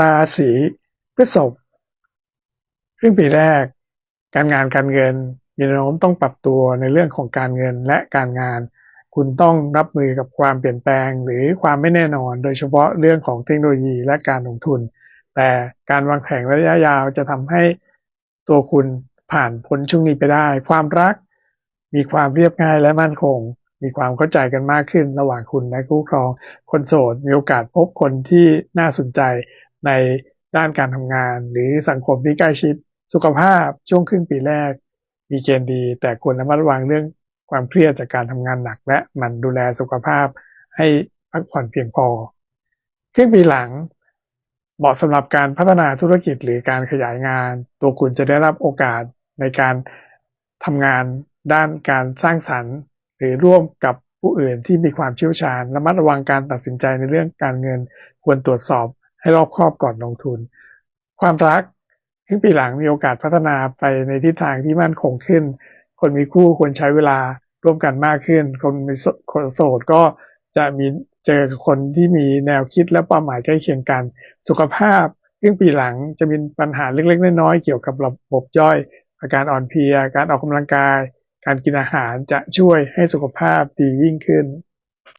ราศีพฤษภครึ่งปีแรก การงานการเงินมีแนวโน้มต้องปรับตัวในเรื่องของการเงินและการงาน คุณต้องรับมือกับความเปลี่ยนแปลงหรือความไม่แน่นอน โดยเฉพาะเรื่องของเทคโนโลยีและการลงทุน แต่การวางแผนระยะยาวจะทำให้ตัวคุณผ่านพ้นช่วงนี้ไปได้ ความรัก มีความเรียบง่ายและมั่นคง มีความเข้าใจกันมากขึ้นระหว่างคุณและคู่ครอง คนโสดมีโอกาสพบคนที่น่าสนใจ ในด้านการทำงาน หรือสังคมที่ใกล้ชิดสุขภาพช่วงครึ่งปีแรก มีเกณฑ์ดี แต่ควรระมัดระวังเรื่องความเครียดจากการทำงานหนัก และมันดูแลสุขภาพให้พักผ่อนเพียงพอ ครึ่งปีหลังเหมาะสำหรับการพัฒนาธุรกิจหรือการขยายงาน ตัวคุณจะได้รับโอกาสในการทำงานด้านการสร้างสรรค์ หรือร่วมกับผู้อื่นที่มีความเชี่ยวชาญระมัดระวังการตัดสินใจในเรื่องการเงิน ควรตรวจสอบ ให้รอบครอบก่อนลงทุน ความรักครึ่งปีหลังมีโอกาสพัฒนาไปในทิศทางที่มั่นคงขึ้น คนมีคู่ควรใช้เวลาร่วมกันมากขึ้น คนมีโสคนโสดก็จะมีเจอคนที่มีแนวคิดและเป้าหมายใกล้เคียงกัน สุขภาพครึ่งปีหลังจะมีปัญหาเล็กๆน้อยๆเกี่ยวกับระบบย่อย อาการอ่อนเพลีย การออกกำลังกาย การกินอาหารจะช่วยให้สุขภาพดียิ่งขึ้น